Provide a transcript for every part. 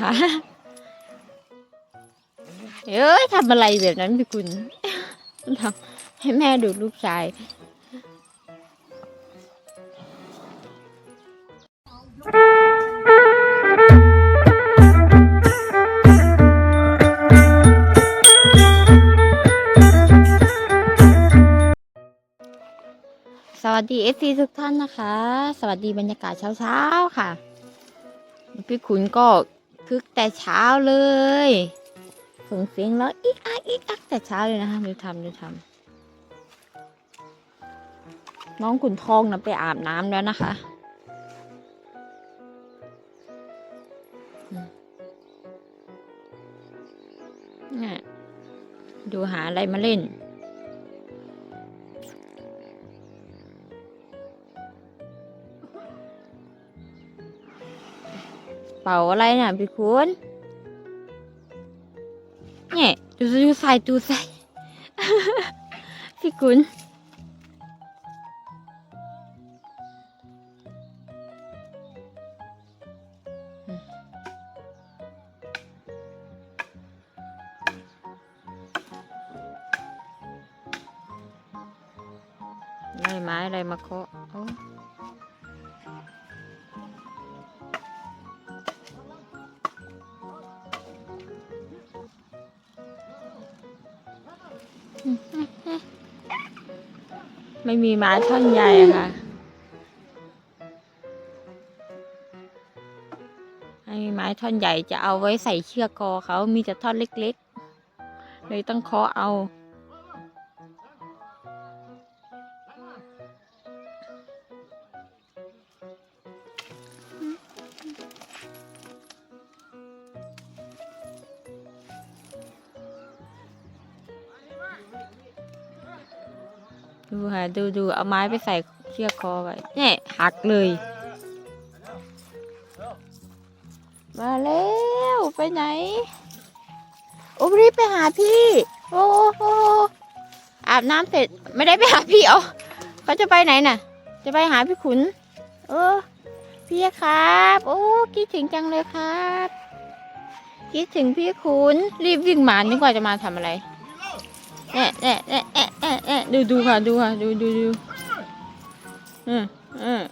ค่ะเอ้ยทำอะไรแบบนั้นพี่คุณทำให้แม่ดูลูกชายสวัสดีเอฟซีทุกท่านนะคะ สวัสดีบรรยากาศเช้าๆค่ะ พี่ขุนก็ คึกแต่เช้าเลยส่งเสียงแล้วอีกอักอีกอักแต่เช้าเลยนะคะดูทำดูทำน้องขุนทองนะไปอาบน้ำแล้วนะคะเนี่ยดูหาอะไรมาเล่น ป่าอะไรน่ะพี่คุณเนี่ยดูดูใส่ดูใส่พี่คุณอืมได้ไม้อะไรมาเคาะ ไม่มีไม้ท่อนใหญ่ค่ะให้มีไม้ท่อนใหญ่จะเอาไว้ใส่เชือกคอเขามีแต่ท่อนเล็กๆ เลยต้องเคาะเอา ดูค่ะดูดูเอาไม้ไปใส่เชือกคอไว้เนี่ยหักเลยมาแล้วไปไหน โอ้รีบไปหาพี่ โอ้โหอาบน้ำเสร็จไม่ได้ไปหาพี่เอาเขาจะไปไหนน่ะ จะไปหาพี่ขุน เออ พี่ครับ โอ้คิดถึงจังเลยครับ คิดถึงพี่ขุนรีบวิ่งมาดีกว่าจะมาทำอะไรแอะแอะแอะ ดูดูค่ะดูค่ะดูดูดูอืมอืม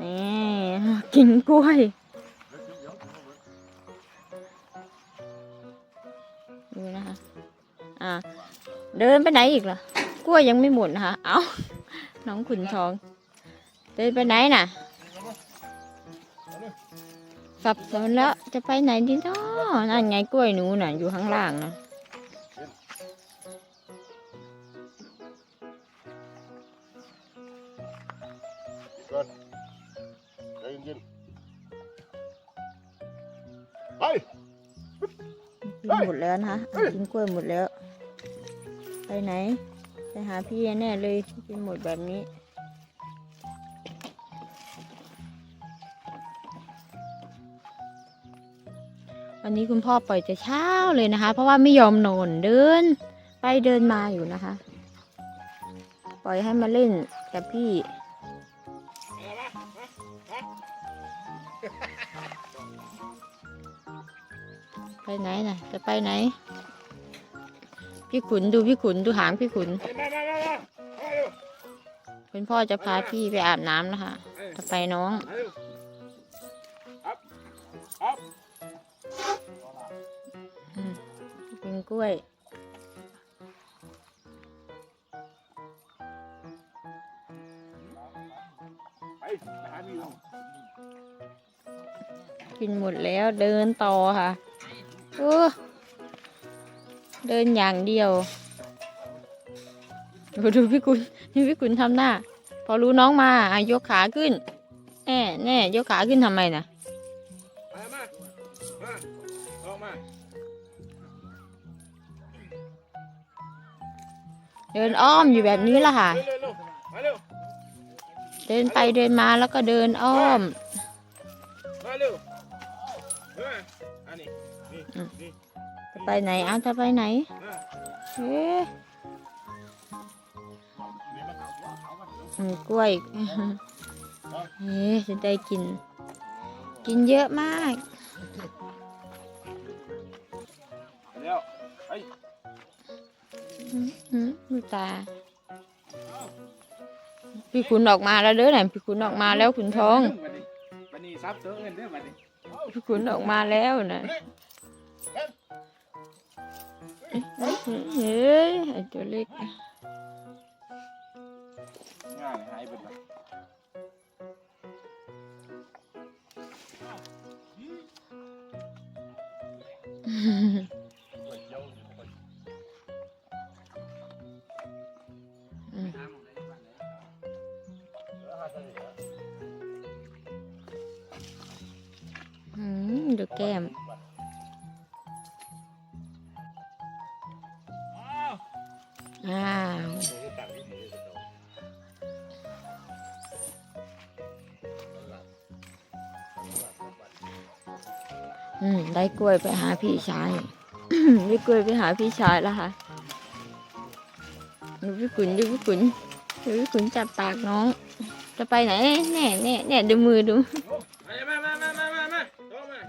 นี่กินกล้วยดูนะคะอ่าเดินไปไหนอีกล่ะกล้วยยังไม่หมดนะคะ เอาน้องขุนทอง เดินไปไหนน่ะสับสนแล้วจะไปไหนดีเนาะนั่นไงกล้วยหนูน่ะอยู่ข้างล่างนะ ก่อนใจเย็นๆไป กินหมดแล้วนะคะอะกินกล้วยหมดแล้ว ไปไหน ไปหาพี่แน่เลยกินหมดแบบนี้ วันนี้คุณพ่อปล่อยแต่เช้าเลยนะคะ เพราะว่าไม่ยอมนอนเดิน ไปเดินมาอยู่นะคะ ปล่อยให้มาเล่นกับพี่ ไปไหนน่ะ จะไปไหน พี่ขุนดูพี่ขุนดูหางพี่ขุนเร็วคุณพ่อจะพาพี่ไปอาบน้ำนะคะจะไปน้องกินกล้วยกินหมดแล้วเดินต่อค่ะ โอ้เดินอย่างเดียวดูดูพี่กุลนี่พี่กุลทำหน้า พอรู้น้องมาอะยกขาขึ้น แน่แน่ยกขาขึ้นทำไมนะมามามาลองมาเดินอ้อมอยู่แบบนี้ละค่ะเร็วเร็วเร็วมาเดินไปเดินมาแล้วก็เดินอ้อม ไปไหนเอาจะไปไหนมาเอ๊ะนี่มาเอาเอามาอืมกล้วยเอ๊ะจะได้กิน กินเยอะมากเร็วไปอืมอืมดูตา พี่ขุนออกมาแล้วเด้อไหนพี่ขุนออกมาแล้วขุนทองบันนี้ซับตัวเงินเด้อบันนี้พี่ขุนออกมาแล้วนะ Angelique. Ngài hai bên này. Mm-hmm. อ้าวอืมได้กล้วยไปหาพี่ชายได้กล้วยไปหาพี่ชายแล้วค่ะดูพี่ขุนดูพี่ขุนดูพี่ขุนจับปากน้อง จะไปไหนแน่แน่แน่ดูมือดูมามามามามามาโตมา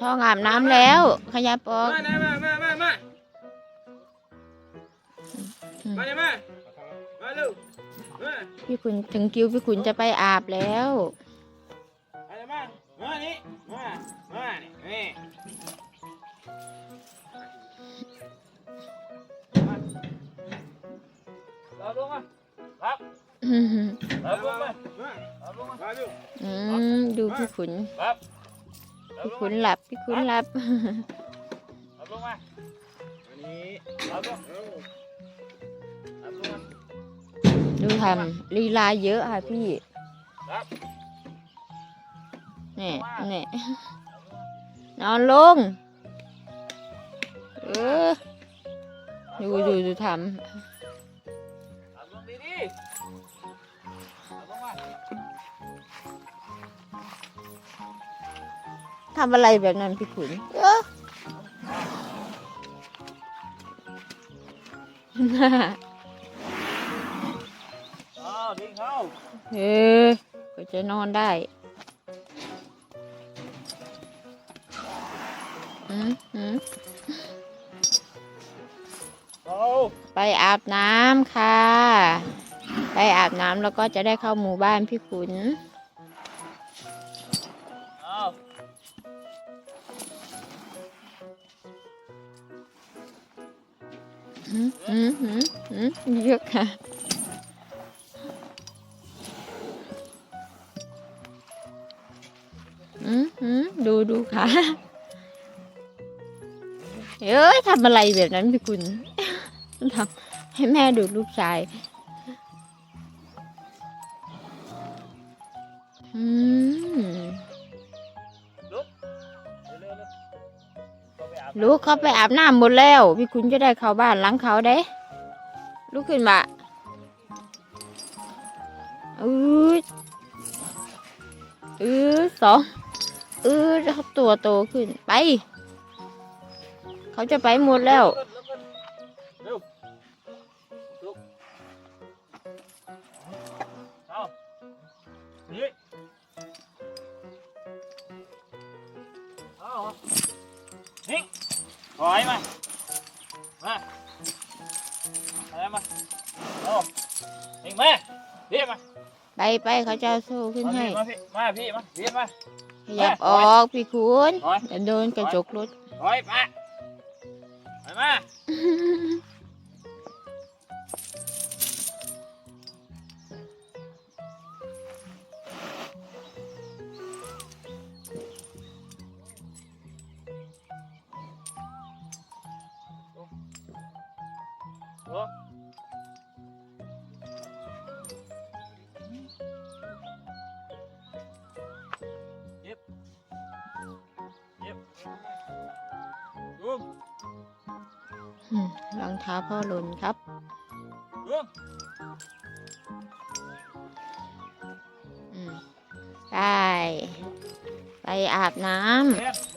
ท้องอาบน้ำแล้ว ขยับออก มามามามาเร็วมาพี่ขุนถึงคิวพี่ขุนจะไปอาบแล้วมามามานี่มามานี่นี่รับลงมารับอืมรับลงมารับลงมามาดูอืมดูพี่ขุนรับพี่ขุนหลับพี่ขุนหลับรับลงมาอันนี้รับลงรับลงมา ดูทำลีลาเยอะค่ะพี่ครับนี่นี่นอนลง เออ ดูดูดูทรับลงดีๆรับลงมาำทำอะไรแบบนั้นพี่ขุนเออน่าอ้ เออก็จะนอนได้อืมอืมไปอาบน้ำค่ะ ไปอาบน้ำแล้วก็จะได้เข้าหมู่บ้านพี่ขุนเอาอืมอืมอืมอืมเยอะค่ะ ค่ะเอ้ยทำอะไรแบบนั้นพี่คุณทำให้แม่ดูลูกชาย อืมลูกเขาไปอาบน้ำหมดแล้ว พี่คุณจะได้เข้าบ้านหลังเขาเด้ลุกขึ้นมาอืดอืดสอง เอืดเขาตัวโตขึ้นไป เขาจะไปหมดแล้วเร็วลุกเอานี่เอานี่ถอยมา มาอะไรมาเอานี่มาพี่มา ไปไปเขาจะเอาโซ่ขึ้นให้มาพี่มาพี่มาพี่มา ขยับออกพี่คุณถอยจะโดนกระจกรถ ถอยมาไปมา ลุงอืมรองเท้าพ่อหล่นครับ ลุงอืมไปไปอาบน้เย็บำ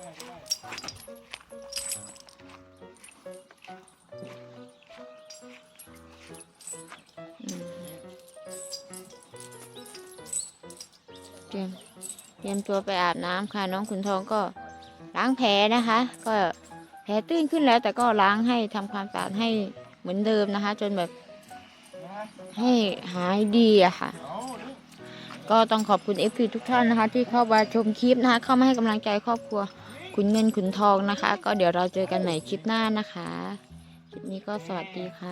อืมเตรียมเตรียมตัวไปอาบน้ำค่ะ น้องขุนทองก็ ล้างแผลนะคะ ก็แผลตื้นขึ้นแล้ว แต่ก็ล้างให้ทำความสะอาดให้เหมือนเดิมนะคะ จนแบบให้หายดีอะค่ะ ก็ต้องขอบคุณ f อฟทุกท่านนะคะ ที่เข้ามาชมคลิปนะคะ เข้ามาให้กำลังใจครอบครัวขุนเงินขุนทองนะคะ ก็เดี๋ยวเราเจอกันใหม่คลิปหน้านะคะคลิปนี้ก็สวัสดีค่ะ